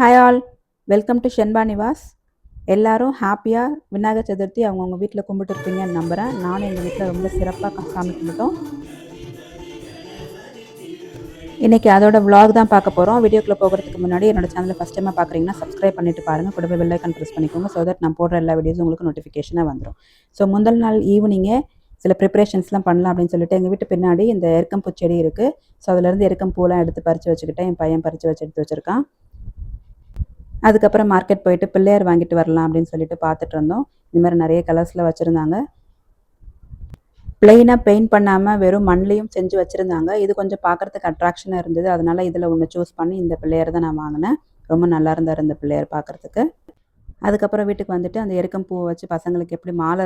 Hi all welcome to Shenba Nivas எல்லாரும் ஹாப்பியாக விநாயகர் சதுர்த்தி அவங்கவுங்க வீட்டில் கும்பிட்டுருப்பீங்கன்னு நம்புகிறேன் நானும் எங்கள் வீட்டில் ரொம்ப சிறப்பாக சாமி கும்பிட்டோம் இன்றைக்கி அதோட vlog தான் பார்க்க போகிறோம் வீடியோக்குள்ளே போகிறதுக்கு முன்னாடி என்னோட சேனலை ஃபஸ்ட் டைமாக பார்க்குறீங்கன்னா சப்ஸ்கிரைப் பண்ணிட்டு பாருங்கள் கூடவே பெல் ஐக்கன் ப்ரெஸ் பண்ணிக்கோங்க ஸோ தட் நான் போடுற எல்லா வீடியோஸும் உங்களுக்கு நோட்டிஃபிகேஷனாக வந்துடும் ஸோ முதல் நாள் ஈவினிங்கே சில ப்ரிப்பரேஷன்ஸ்லாம் பண்ணலாம் அப்படின்னு சொல்லிட்டு எங்கள் வீட்டு பின்னாடி இந்த எருக்கம்பூ செடி இருக்குது ஸோ அதுலேருந்து எருக்கம் பூலாம் எடுத்து பறித்து வச்சுக்கிட்டேன். என் பையன் பறித்து வச்சு எடுத்து வச்சுருக்கான். அதுக்கப்புறம் மார்க்கெட் போயிட்டு பிள்ளையார் வாங்கிட்டு வரலாம் அப்படின்னு சொல்லிட்டு பார்த்துட்டு இருந்தோம். இந்த மாதிரி நிறைய கலர்ஸில் வச்சுருந்தாங்க. பிளெயினாக பெயிண்ட் பண்ணாமல் வெறும் மண்லேயும் செஞ்சு வச்சுருந்தாங்க. இது கொஞ்சம் பார்க்குறதுக்கு அட்ராக்ஷனாக இருந்தது. அதனால் இதில் ஒன்று சூஸ் பண்ணி இந்த பிள்ளையார் தான் நான் வாங்கினேன். ரொம்ப நல்லா இருந்தார் இந்த பிள்ளையார் பார்க்குறதுக்கு. அதுக்கப்புறம் வீட்டுக்கு வந்துட்டு அந்த எருக்கம் பூவை வச்சு பசங்களுக்கு எப்படி மாலை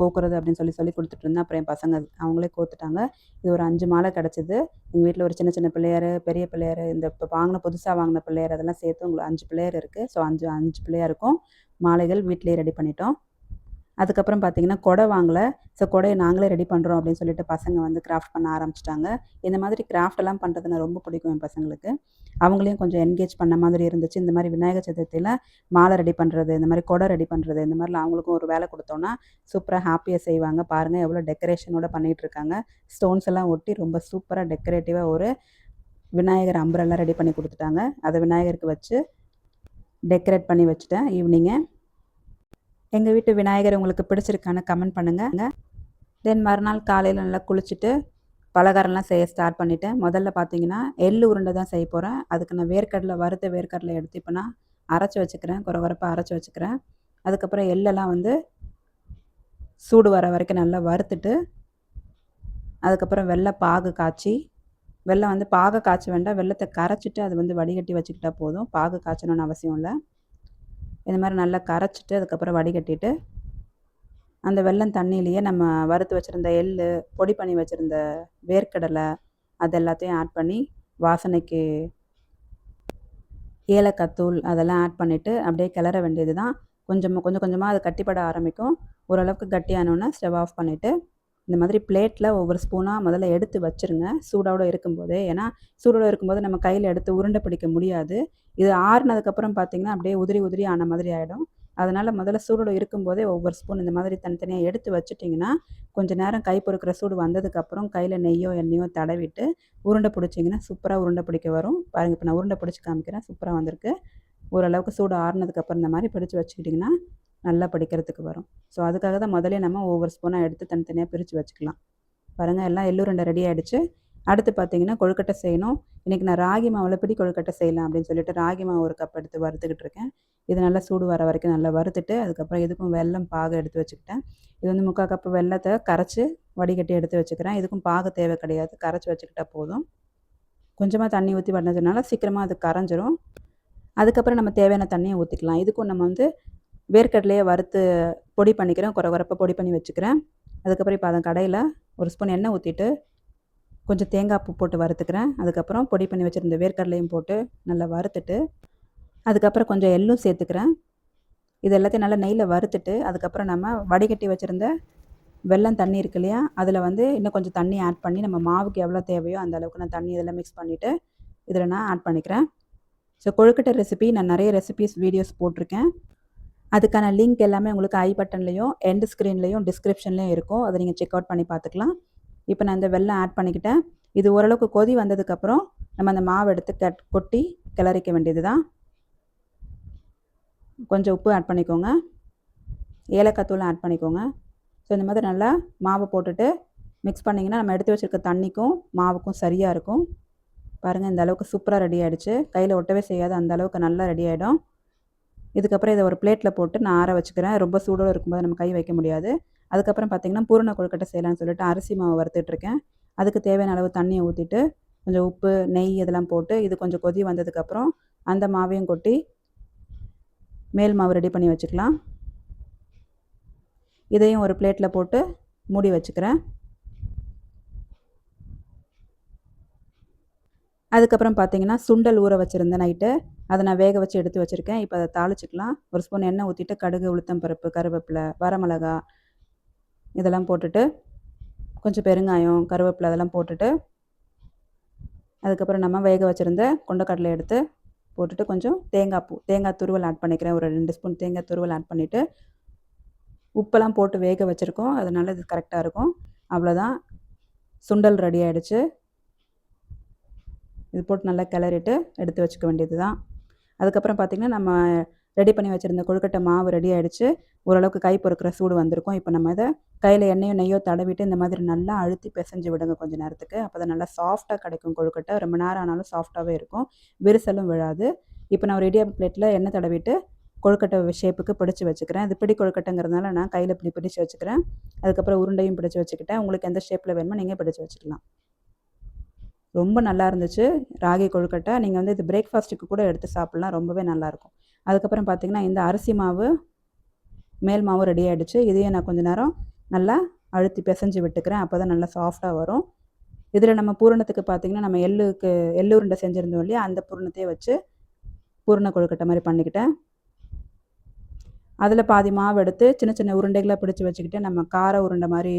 கோக்குறது அப்படின்னு சொல்லி சொல்லி கொடுத்துட்டு இருந்தேன். அப்புறம் என் பசங்க அவங்களே கோத்துட்டாங்க. இது ஒரு அஞ்சு மாலை கிடச்சிது. எங்கள் வீட்டில் ஒரு சின்ன சின்ன பிள்ளையார் பெரிய பிள்ளையார் இந்த இப்போ வாங்கின புதுசாக வாங்கின பிள்ளையார் அதெல்லாம் சேர்த்து உங்களுக்கு அஞ்சு பிள்ளையார் இருக்குது ஸோ அஞ்சு அஞ்சு பிள்ளையாருக்கும் மாலைகள் வீட்டிலேயே ரெடி பண்ணிட்டோம். அதுக்கப்புறம் பார்த்தீங்கன்னா கொடை வாங்கலை. ஸோ கொடையை நாங்களே ரெடி பண்ணுறோம் அப்படின்னு சொல்லிட்டு பசங்க வந்து கிராஃப்ட் பண்ண ஆரம்பிச்சிட்டாங்க. இந்த மாதிரி கிராஃப்ட் எல்லாம் பண்ணுறது நான் ரொம்ப பிடிக்கும் என் பசங்களுக்கு. அவங்களையும் கொஞ்சம் என்கேஜ் பண்ண மாதிரி இருந்துச்சு. இந்த மாதிரி விநாயகர் சதுர்த்தியில் மாலை ரெடி பண்ணுறது இந்த மாதிரி கொடை ரெடி பண்ணுறது இந்த மாதிரிலாம் அவங்களுக்கும் ஒரு வேலை கொடுத்தோன்னா சூப்பராக ஹாப்பியாக செய்வாங்க. பாருங்கள் எவ்வளோ டெக்கரேஷனோட பண்ணிகிட்டு இருக்காங்க. ஸ்டோன்ஸ் எல்லாம் ஒட்டி ரொம்ப சூப்பராக டெக்கரேட்டிவாக ஒரு விநாயகர் அம்பரெல்லாம் ரெடி பண்ணி கொடுத்துட்டாங்க. அதை விநாயகருக்கு வச்சு டெக்கரேட் பண்ணி வச்சுட்டேன் ஈவினிங்கை எங்கள் வீட்டு விநாயகர் உங்களுக்கு பிடிச்சிருக்கான்னு கமெண்ட் பண்ணுங்கள் தென் மறுநாள் காலையில் நல்லா குளிச்சுட்டு பலகாரம்லாம் செய்ய ஸ்டார்ட் பண்ணிவிட்டேன் முதல்ல பார்த்தீங்கன்னா எள்ளு உருண்டை தான் செய்ய போகிறேன் அதுக்கு நான் வேர்க்கடலை வறுத்த வேர்க்கடலை எடுத்து இப்போ நான் அரைச்சி வச்சுக்கிறேன். குறவரப்பாக அரைச்சி வச்சுக்கிறேன். அதுக்கப்புறம் எள்ளெல்லாம் வந்து சூடு வர வரைக்கும் நல்லா வறுத்துட்டு அதுக்கப்புறம் வெள்ளை பாகு காய்ச்சி வெள்ளம் வந்து பாகு காய்ச்ச வேண்டாம். வெள்ளத்தை கரைச்சிட்டு அது வந்து வடிகட்டி வச்சுக்கிட்டா போதும். பாகு காய்ச்சணும்னு அவசியம் இல்லை. இந்த மாதிரி நல்லா கரைச்சிட்டு அதுக்கப்புறம் வடிகட்டிட்டு அந்த வெள்ளம் தண்ணியிலேயே நம்ம வறுத்து வச்சுருந்த எள் பொடி பண்ணி வச்சுருந்த வேர்க்கடலை அது எல்லாத்தையும் ஆட் பண்ணி வாசனைக்கு ஏலக்காத்தூள் அதெல்லாம் ஆட் பண்ணிவிட்டு அப்படியே கிளற வேண்டியது தான் கொஞ்சமாக கொஞ்சம் கொஞ்சமாக அது கட்டிப்பட ஆரம்பிக்கும். ஓரளவுக்கு கட்டியானோன்னா ஸ்டவ் ஆஃப் பண்ணிவிட்டு இந்த மாதிரி பிளேட்டில் ஒவ்வொரு ஸ்பூனாக முதல்ல எடுத்து வச்சுருங்க. சூடோடு இருக்கும்போது. ஏன்னா சூடோடு இருக்கும்போது நம்ம கையில் எடுத்து உருண்டை பிடிக்க முடியாது. இது ஆறுனதுக்கப்புறம் பார்த்திங்கன்னா அப்படியே உதிரி உதிரி ஆன மாதிரி ஆகிடும் அதனால் முதல்ல சூடோடு இருக்கும்போதே ஒவ்வொரு ஸ்பூன் இந்த மாதிரி தனித்தனியாக எடுத்து வச்சுட்டிங்கன்னா கொஞ்சம் நேரம் கை பொறுக்கிற சூடு வந்ததுக்கப்புறம் கையில் நெய்யோ எண்ணெயோ தடவிட்டு உருண்டை பிடிச்சிங்கன்னா சூப்பராக உருண்டை பிடிக்க வரும். பாருங்கள் இப்போ நான் உருண்டை பிடிச்சி காமிக்கிறேன். சூப்பராக வந்திருக்கு. ஓரளவுக்கு சூடு ஆறுனதுக்கப்புறம் இந்த மாதிரி பிடிச்சி வச்சுக்கிட்டிங்கன்னா நல்லா படிக்கிறதுக்கு வரும். ஸோ அதுக்காக தான் முதல்ல நம்ம ஒவ்வொரு ஸ்பூனாக எடுத்து தனித்தனியாக பிரித்து வச்சுக்கலாம். பாருங்கள் எல்லாம் எள்ளு ரெண்டு ரெடி ஆகிடுச்சு அடுத்து பார்த்தீங்கன்னா கொழுக்கட்டை செய்யணும். இன்றைக்கி நான் ராகி மாவில் பிடி கொழுக்கட்டை செய்யலாம் அப்படின்னு சொல்லிட்டு ராகி மாவு ஒரு கப் எடுத்து வறுத்துக்கிட்டு இருக்கேன். இது நல்லா சூடு வர வரைக்கும் நல்லா வறுத்துட்டு அதுக்கப்புறம் இதுக்கும் வெல்லம் பாகு எடுத்து வச்சுக்கிட்டேன். இது வந்து முக்கால் கப்பு வெள்ளத்தை கரைச்சி வடிகட்டி எடுத்து வச்சுக்கிறேன். இதுக்கும் பாகு தேவை கிடையாது. கரைச்சி வச்சுக்கிட்டா போதும். கொஞ்சமாக தண்ணி ஊற்றி பண்ணதுனால சீக்கிரமாக அது கரைஞ்சிரும். அதுக்கப்புறம் நம்ம தேவையான தண்ணியை ஊற்றிக்கலாம் இதுக்கும் நம்ம வந்து வேர்க்கடலையே வறுத்து பொடி பண்ணிக்கிறேன் குறை குறைப்பாக பொடி பண்ணி வச்சுக்கிறேன். அதுக்கப்புறம் இப்போ அதன் கடையில் ஒரு ஸ்பூன் எண்ணெய் ஊற்றிட்டு கொஞ்சம் தேங்காய் பூ போட்டு வறுத்துக்கிறேன். அதுக்கப்புறம் பொடி பண்ணி வச்சுருந்த வேர்க்கடலையும் போட்டு நல்லா வறுத்துட்டு அதுக்கப்புறம் கொஞ்சம் எள்ளும் சேர்த்துக்கிறேன். இது எல்லாத்தையும் நல்லா நெய்யில் வறுத்துட்டு அதுக்கப்புறம் நம்ம வடிகட்டி வச்சுருந்த வெல்லம் தண்ணி இருக்கு இல்லையா அதில் வந்து இன்னும் கொஞ்சம் தண்ணி ஆட் பண்ணி நம்ம மாவுக்கு எவ்வளோ தேவையோ அந்த அளவுக்கு நான் தண்ணி இதெல்லாம் மிக்ஸ் பண்ணிவிட்டு இதில் நான் ஆட் பண்ணிக்கிறேன். ஸோ கொழுக்கட்டை ரெசிபி நான் நிறைய ரெசிபிஸ் வீடியோஸ் போட்டிருக்கேன். அதுக்கான லிங்க் எல்லாமே உங்களுக்கு ஐ பட்டன்லேயும் எண்ட் ஸ்க்ரீன்லேயும் டிஸ்கிரிப்ஷன்லேயும் இருக்கும் அதை நீங்கள் செக் அவுட் பண்ணி பார்த்துக்கலாம். இப்போ நான் இந்த வெள்ளம் ஆட் பண்ணிக்கிட்டேன். இது ஓரளவுக்கு கொதி வந்ததுக்கப்புறம் நம்ம அந்த மாவு எடுத்து கட் கொட்டி கிளறிக்க வேண்டியது தான் கொஞ்சம் உப்பு ஆட் பண்ணிக்கோங்க. ஏலக்காய் தூள் ஆட் பண்ணிக்கோங்க. ஸோ இந்த மாதிரி நல்லா மாவை போட்டுட்டு மிக்ஸ் பண்ணிங்கன்னா நம்ம எடுத்து வச்சுருக்க தண்ணிக்கும் மாவுக்கும் சரியாக இருக்கும். பாருங்கள் இந்த அளவுக்கு சூப்பராக ரெடி ஆகிடுச்சு கையில் ஒட்டவே செய்யாது அந்த அளவுக்கு நல்லா ரெடி ஆகிடும் இதுக்கப்புறம் இதை ஒரு பிளேட்டில் போட்டு நான் ஆற வச்சுக்கிறேன். ரொம்ப சூடோடு இருக்கும்போது நம்ம கை வைக்க முடியாது. அதுக்கப்புறம் பார்த்திங்கன்னா பூரண கொழுக்கட்டை செய்யலாம்னு சொல்லிட்டு அரிசி மாவு வறுத்துட்ருக்கேன் அதுக்கு தேவையான அளவு தண்ணியை ஊற்றிட்டு கொஞ்சம் உப்பு நெய் இதெல்லாம் போட்டு இது கொஞ்சம் கொதி வந்ததுக்கப்புறம் அந்த மாவையும் கொட்டி மேல் மாவு ரெடி பண்ணி வச்சுக்கலாம். இதையும் ஒரு பிளேட்டில் போட்டு மூடி வச்சுக்கிறேன். அதுக்கப்புறம் பார்த்தீங்கன்னா சுண்டல் ஊற வச்சுருந்தேன் நைட்டு அதை நான் வேக வச்சு எடுத்து வச்சுருக்கேன். இப்போ அதை தாளிச்சிக்கலாம். ஒரு ஸ்பூன் எண்ணெய் ஊற்றிட்டு கடுகு உளுத்தம் பருப்பு கருவேப்பிலை வரமிளகா இதெல்லாம் போட்டுட்டு கொஞ்சம் பெருங்காயம் கருவேப்பிலை அதெல்லாம் போட்டுட்டு அதுக்கப்புறம் நம்ம வேக வச்சுருந்த கொண்டக்கடலை எடுத்து போட்டுட்டு கொஞ்சம் தேங்காய் பூ தேங்காய் துருவல் ஆட் பண்ணிக்கிறேன். ஒரு ரெண்டு ஸ்பூன் தேங்காய் துருவல் ஆட் பண்ணிவிட்டு உப்பெல்லாம் போட்டு வேக வச்சுருக்கோம். அதனால் இது கரெக்டாக இருக்கும். அவ்வளோதான் சுண்டல் ரெடி ஆகிடுச்சு இது போட்டு நல்லா கிளறிட்டு எடுத்து வச்சுக்க வேண்டியது தான் அதுக்கப்புறம் பார்த்திங்கன்னா நம்ம ரெடி பண்ணி வச்சுருந்த கொழுக்கட்டை மாவு ரெடி ஆகிடுச்சு ஓரளவுக்கு கை பொறுக்கிற சூடு வந்திருக்கும். இப்போ நம்ம இதை கையில் எண்ணெயோ நெய்யோ தடவிட்டு இந்த மாதிரி நல்லா அழுத்தி பிசைஞ்சு விடுங்க கொஞ்சம் நேரத்துக்கு. அப்போ தான் நல்லா சாஃப்டாக கிடைக்கும் கொழுக்கட்டை. ரொம்ப நேரம் ஆனாலும் சாஃப்டாகவே இருக்கும். விரிசலும் விழாது. இப்போ நான் ஒரு இடியாப்பு பிளேட்டில் எண்ணெய் தடவிட்டு கொழுக்கட்டை ஷேப்புக்கு பிடிச்சி வச்சுக்கிறேன். இது பிடி கொழுக்கட்டைங்கிறதுனால நான் கையில் இப்படி பிடிச்சி வச்சுக்கிறேன். அதுக்கப்புறம் உருண்டையும் பிடிச்சி வச்சுக்கிட்டேன். உங்களுக்கு எந்த ஷேப்பில் வேணுமோ நீங்கள் பிடிச்சி வச்சுக்கலாம். ரொம்ப நல்லா இருந்துச்சு. ராகி கொழுக்கட்டை. நீங்கள் வந்து இது பிரேக்ஃபாஸ்ட்டுக்கு கூட எடுத்து சாப்பிட்லாம். ரொம்பவே நல்லாயிருக்கும் அதுக்கப்புறம் பார்த்திங்கன்னா இந்த அரிசி மாவு மேல் மாவு ரெடி ஆகிடுச்சு இதையும் நான் கொஞ்சம் நேரம் நல்லா அழுத்தி பிசைஞ்சு விட்டுக்கிறேன். அப்போ தான் நல்லா சாஃப்டாக வரும். இதில் நம்ம பூரணத்துக்கு பார்த்திங்கன்னா நம்ம எள்ளுக்கு எள்ளு உருண்டை செஞ்சுருந்தோம் இல்லையா? அந்த பூரணத்தையே வச்சு பூரண கொழுக்கட்டை மாதிரி பண்ணிக்கிட்டேன். அதில் பாதி மாவு எடுத்து சின்ன சின்ன உருண்டைகளாக பிடிச்சி வச்சுக்கிட்டு நம்ம கார உருண்டை மாதிரி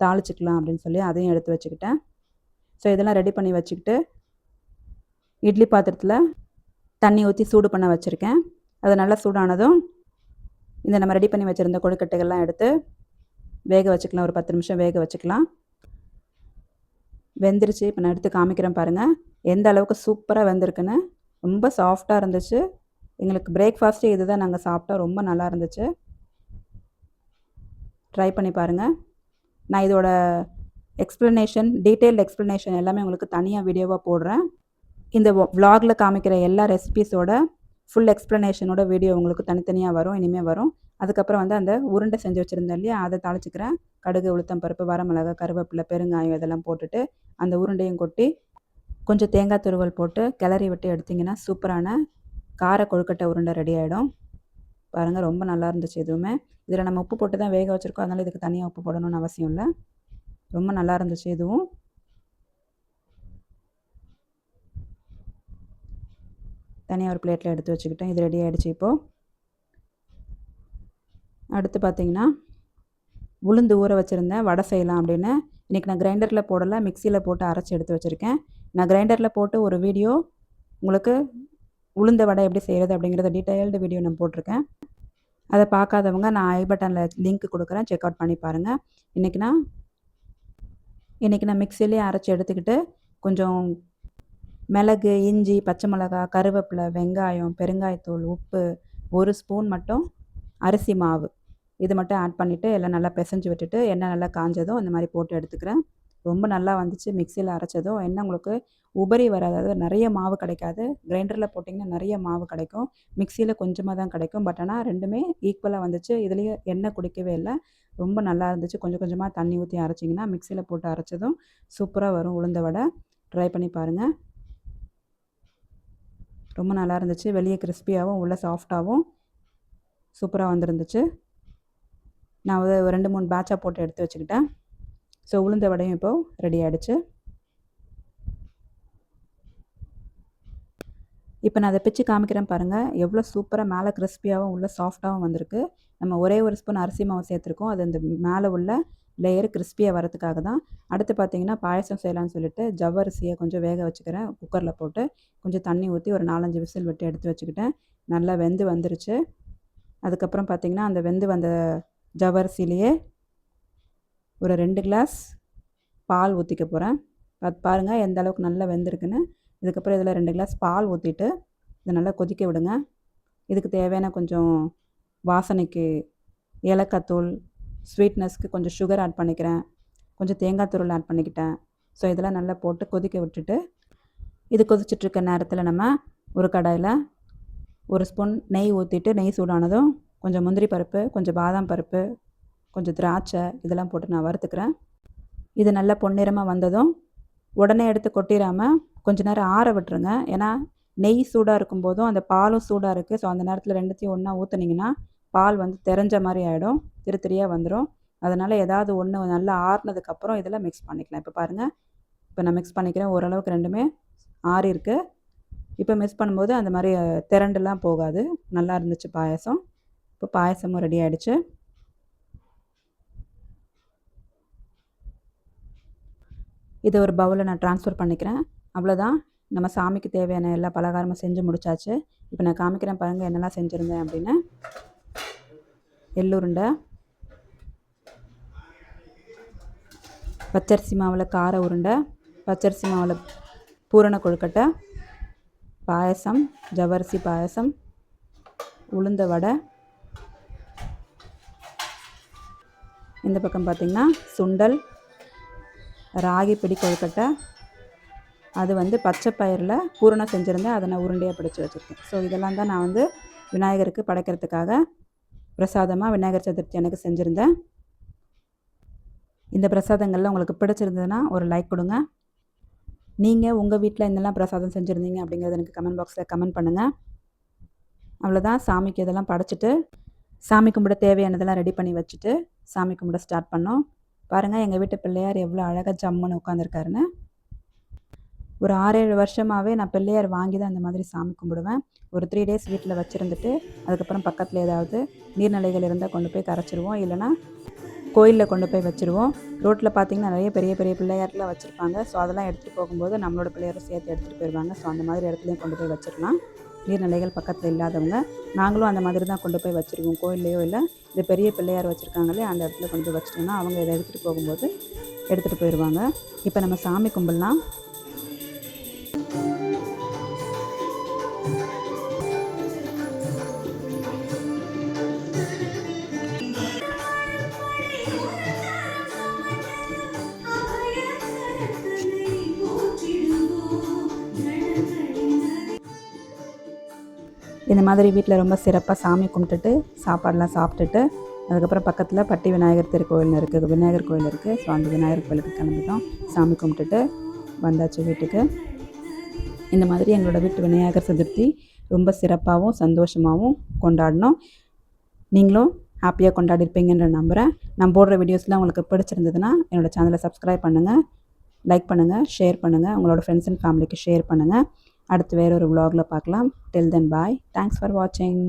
தாளிச்சிக்கலாம் அப்படின்னு சொல்லி அதையும் எடுத்து வச்சுக்கிட்டேன். ஸோ இதெல்லாம் ரெடி பண்ணி வச்சுக்கிட்டு இட்லி பாத்திரத்தில் தண்ணி ஊற்றி சூடு பண்ண வச்சுருக்கேன். அது நல்லா சூடானதும் இந்த நம்ம ரெடி பண்ணி வச்சுருந்த கொழுக்கட்டைகள்லாம் எடுத்து வேக வச்சுக்கலாம். ஒரு பத்து நிமிஷம் வேக வச்சுக்கலாம். வெந்துருச்சு. இப்போ நான் எடுத்து காமிக்கிறேன் பாருங்கள் எந்த அளவுக்கு சூப்பராக வெந்திருக்குன்னு. ரொம்ப சாஃப்டாக இருந்துச்சு. எங்களுக்கு பிரேக்ஃபாஸ்ட்டே இது தான் நாங்கள் சாப்பிட்டோம். ரொம்ப நல்லா இருந்துச்சு. ட்ரை பண்ணி பாருங்கள் நான் இதோட எக்ஸ்ப்ளனேஷன் டீட்டெயில் எக்ஸ்ப்ளனேஷன் எல்லாமே உங்களுக்கு தனியாக வீடியோவாக போடுறேன். இந்த விலாகில் காமிக்கிற எல்லா ரெசிபீஸோட ஃபுல் எக்ஸ்ப்ளனேஷனோட வீடியோ உங்களுக்கு தனித்தனியாக வரும் இனிமேல் வரும். அதுக்கப்புறம் வந்து அந்த உருண்டை செஞ்சு வச்சுருந்தேன் இல்லையா அதை தாளிச்சிக்கிறேன். கடுகு உளுத்தம் பருப்பு வரமிளகா கருவேப்பிலை பெருங்காயம் இதெல்லாம் போட்டுட்டு அந்த உருண்டையும் கொட்டி கொஞ்சம் தேங்காய் துருவல் போட்டு கிளறி விட்டு எடுத்திங்கன்னா சூப்பரான கார கொழுக்கட்டை உருண்டை ரெடி ஆகிடும் பாருங்கள் ரொம்ப நல்லா இருந்துச்சு எதுவுமே. இதில் நம்ம உப்பு போட்டு தான் வேக வச்சுருக்கோம். அதனால் இதுக்கு தனியாக உப்பு போடணும்னு அவசியம் இல்லை. ரொம்ப நல்லா இருந்துச்சு இதுவும். தனியாக ஒரு பிளேட்டில் எடுத்து வச்சுக்கிட்டேன். இது ரெடி ஆகிடுச்சு இப்போது அடுத்து பார்த்திங்கன்னா உளுந்து ஊற வச்சுருந்தேன். வடை செய்யலாம் அப்படின்னு. இன்றைக்கி நான் கிரைண்டரில் போடலை மிக்சியில் போட்டு அரைச்சி எடுத்து வச்சுருக்கேன். நான் கிரைண்டரில் போட்டு ஒரு வீடியோ உங்களுக்கு உளுந்த வடை எப்படி செய்கிறது அப்படிங்கிறத டீட்டெயில்டு வீடியோ நான் போட்டிருக்கேன். அதை பார்க்காதவங்க நான் ஐ பட்டனில் லிங்க் கொடுக்குறேன். செக் அவுட் பண்ணி பாருங்கள் இன்றைக்கி நான் இன்றைக்கி நான் மிக்சிலே அரைச்சி எடுத்துக்கிட்டு கொஞ்சம் மிளகு இஞ்சி பச்சை மிளகா கருவேப்பிலை வெங்காயம் பெருங்காயத்தூள் உப்பு ஒரு ஸ்பூன் மட்டும் அரிசி மாவு. இது மட்டும் ஆட் பண்ணிவிட்டு எல்லாம் நல்லா பிசைஞ்சு விட்டுட்டு எண்ணெய் நல்லா காஞ்சதும் இந்த மாதிரி போட்டு எடுத்துக்கிறேன். ரொம்ப நல்லா வந்துச்சு மிக்சியில் அரைச்சதும். என்ன உங்களுக்கு உபரி வராது. அதாவது நிறைய மாவு கிடைக்காது. கிரைண்டரில் போட்டிங்கன்னா நிறைய மாவு கிடைக்கும். மிக்சியில் கொஞ்சமாக தான் கிடைக்கும். பட் ஆனால் ரெண்டுமே ஈக்குவலாக வந்துச்சு. இதுலேயே எண்ணெய் குடிக்கவே இல்லை. ரொம்ப நல்லா இருந்துச்சு. கொஞ்சம் கொஞ்சமாக தண்ணி ஊற்றி அரைச்சிங்கன்னா மிக்சியில் போட்டு அரைச்சதும் சூப்பராக வரும் உளுந்த வடை. ட்ரை பண்ணி பாருங்கள் ரொம்ப நல்லா இருந்துச்சு. வெளியே கிறிஸ்பியாகவும் உள்ளே சாஃப்டாகவும் சூப்பராக வந்துருந்துச்சு. நான் ஒரு ரெண்டு மூணு பேட்சாக போட்டு எடுத்து வச்சுக்கிட்டேன். ஸோ உளுந்த வடையும் இப்போது ரெடி ஆகிடுச்சு இப்போ நான் அதை பிச்சு காமிக்கிறேன் பாருங்கள் எவ்வளோ சூப்பராக மேலே கிறிஸ்பியாகவும் உள்ள சாஃப்டாகவும் வந்திருக்கு. நம்ம ஒரே ஒரு ஸ்பூன் அரிசி மாவு சேர்த்துருக்கோம். அது அந்த மேலே உள்ள லேயர் கிறிஸ்பியாக வரதுக்காக தான். அடுத்து பார்த்தீங்கன்னா பாயசம் செய்யலாம்னு சொல்லிட்டு ஜவ்வரிசியை கொஞ்சம் வேக வச்சுக்கிறேன். குக்கரில் போட்டு கொஞ்சம் தண்ணி ஊற்றி ஒரு நாலஞ்சு விசில் விட்டு எடுத்து வச்சுக்கிட்டேன். நல்லா வெந்து வந்துருச்சு. அதுக்கப்புறம் பார்த்திங்கன்னா அந்த வெந்து வந்த ஜவ்வரிசிலேயே ஒரு ரெண்டு கிளாஸ் பால் ஊற்றிக்க போகிறேன் அது பாருங்கள் எந்த அளவுக்கு நல்லா வெந்திருக்குன்னு. இதுக்கப்புறம் இதில் ரெண்டு கிளாஸ் பால் ஊற்றிட்டு இதை நல்லா கொதிக்க விடுங்க. இதுக்கு தேவையான கொஞ்சம் வாசனைக்கு ஏலக்காய் தூள் ஸ்வீட்னஸ்க்கு கொஞ்சம் சுகர் ஆட் பண்ணிக்கிறேன். கொஞ்சம் தேங்காய் தூள் ஆட் பண்ணிக்கிட்டேன். ஸோ இதெல்லாம் நல்லா போட்டு கொதிக்க விட்டுட்டு இது கொதிச்சிட்ருக்க நேரத்தில் நம்ம ஒரு கடாயில் ஒரு ஸ்பூன் நெய் ஊற்றிட்டு நெய் சூடானதும் கொஞ்சம் முந்திரி பருப்பு கொஞ்சம் பாதாம் பருப்பு கொஞ்சம் திராட்சை இதெல்லாம் போட்டு நான் வறுத்துக்கிறேன். இது நல்லா பொன்னிறமாக வந்ததும் உடனே எடுத்து கொட்டிடாமல் கொஞ்ச நேரம் ஆற விட்டுருங்க. ஏன்னா நெய் சூடாக இருக்கும்போதும் அந்த பாலும் சூடாக இருக்குது ஸோ அந்த நேரத்தில் ரெண்டுத்தையும் ஒன்றா ஊற்றுனீங்கன்னா பால் வந்து தெரிஞ்ச மாதிரி ஆகிடும் திரு திரியாக வந்துடும் அதனால் ஏதாவது ஒன்று நல்லா ஆறுனதுக்கப்புறம் இதில் மிக்ஸ் பண்ணிக்கலாம். இப்போ பாருங்கள் இப்போ நான் மிக்ஸ் பண்ணிக்கிறேன். ஓரளவுக்கு ரெண்டுமே ஆறி இருக்குது இப்போ மிக்ஸ் பண்ணும்போது அந்த மாதிரி திரண்டுலாம் போகாது. நல்லா இருந்துச்சு பாயசம். இப்போ பாயசமும் ரெடி ஆகிடுச்சு இதை ஒரு பவுலில் நான் ட்ரான்ஸ்ஃபர் பண்ணிக்கிறேன். அவ்வளோதான். நம்ம சாமிக்கு தேவையான எல்லா பலகாரமும் செஞ்சு முடிச்சாச்சு. இப்போ நான் காமிக்கிறேன் பாருங்கள் என்னெல்லாம் செஞ்சுருந்தேன் அப்படின்னு. எள்ளுருண்டை பச்சரிசி மாவில் கார உருண்டை பச்சரிசி மாவில் பூரண கொழுக்கட்டை பாயசம் ஜவரிசி பாயசம் உளுந்த வடை. இந்த பக்கம் பார்த்திங்கன்னா சுண்டல் ராகி பிடி கொழுக்கட்டை அது வந்து பச்சை பயிரில் பூரணம் செஞ்சுருந்தேன். அதை நான் உருண்டையாக பிடிச்சி வச்சுருக்கேன். ஸோ இதெல்லாம் தான் நான் வந்து விநாயகருக்கு படைக்கிறதுக்காக பிரசாதமாக விநாயகர் சதுர்த்தி எனக்கு செஞ்சுருந்தேன். இந்த பிரசாதங்களில் உங்களுக்கு பிடிச்சிருந்ததுன்னா ஒரு லைக் கொடுங்க. நீங்கள் உங்கள் வீட்டில் என்னெல்லாம் பிரசாதம் செஞ்சுருந்தீங்க அப்படிங்கிறது எனக்கு கமெண்ட் பாக்ஸில் கமெண்ட் பண்ணுங்கள் அவ்வளோதான் சாமிக்கு இதெல்லாம் படைச்சிட்டு சாமி கும்பிட தேவையானதெல்லாம் ரெடி பண்ணி வச்சுட்டு சாமி கும்பிட ஸ்டார்ட் பண்ணோம். பாருங்கள் எங்கள் வீட்டு பிள்ளையார் எவ்வளோ அழகாக ஜம்முன்னு உட்காந்துருக்காருன்னு ஒரு ஆறேழு வருஷமாகவே நான் பிள்ளையார் வாங்கி தான் அந்த மாதிரி சாமி கும்பிடுவேன். ஒரு த்ரீ டேஸ் வீட்டில் வச்சுருந்துட்டு அதுக்கப்புறம் பக்கத்தில் ஏதாவது நீர்நிலைகள் இருந்தால் கொண்டு போய் கரைச்சிருவோம் இல்லைனா கோயிலில் கொண்டு போய் வச்சுருவோம். ரோட்டில் பார்த்திங்கன்னா நிறைய பெரிய பெரிய பிள்ளையார்லாம் வச்சுருப்பாங்க. ஸோ அதெல்லாம் எடுத்துகிட்டு போகும்போது நம்மளோட பிள்ளையாரும் சேர்த்து எடுத்துகிட்டு போயிடுவாங்க ஸோ அந்த மாதிரி இடத்துலையும் கொண்டு போய் வச்சிடலாம். நீர்நிலைகள் பக்கத்தில் இல்லாதவங்க. நாங்களும் அந்த மாதிரி தான் கொண்டு போய் வச்சுருவோம். கோயில்லையோ இல்லை இந்த பெரிய பிள்ளையார் வச்சுருக்காங்களே அந்த இடத்துல கொண்டு போய் வச்சுட்டோம்னா அவங்க இதை எடுத்துகிட்டு போகும்போது எடுத்துகிட்டு போயிடுவாங்க இப்போ நம்ம சாமி கும்பிடலாம். இந்த மாதிரி வீட்டில் ரொம்ப சிறப்பாக சாமி கும்பிட்டுட்டு சாப்பாடெலாம் சாப்பிட்டுட்டு அதுக்கப்புறம் பக்கத்தில் பட்டி விநாயகர் திருக்கோயில் இருக்குது விநாயகர் கோயில் இருக்குது ஸோ அந்த விநாயகர் கோயிலுக்கு கிளம்பிட்டோம். சாமி கும்பிட்டுட்டு வந்தாச்சு வீட்டுக்கு. இந்த மாதிரி எங்களோட வீட்டு விநாயகர் சதுர்த்தி ரொம்ப சிறப்பாகவும் சந்தோஷமாகவும் கொண்டாடினோம். நீங்களும் ஹாப்பியாக கொண்டாடிருப்பீங்கன்ற நம்புகிறேன் நான் போடுற வீடியோஸ்லாம் உங்களுக்கு பிடிச்சிருந்ததுன்னா என்னோடய சேனலை சப்ஸ்கிரைப் பண்ணுங்கள் லைக் பண்ணுங்கள் ஷேர் பண்ணுங்கள் உங்களோட ஃப்ரெண்ட்ஸ் அண்ட் ஃபேமிலிக்கு ஷேர் பண்ணுங்கள் அடுத்து வேறொரு விலாகில் பார்க்கலாம். Till then bye thanks for வாட்சிங்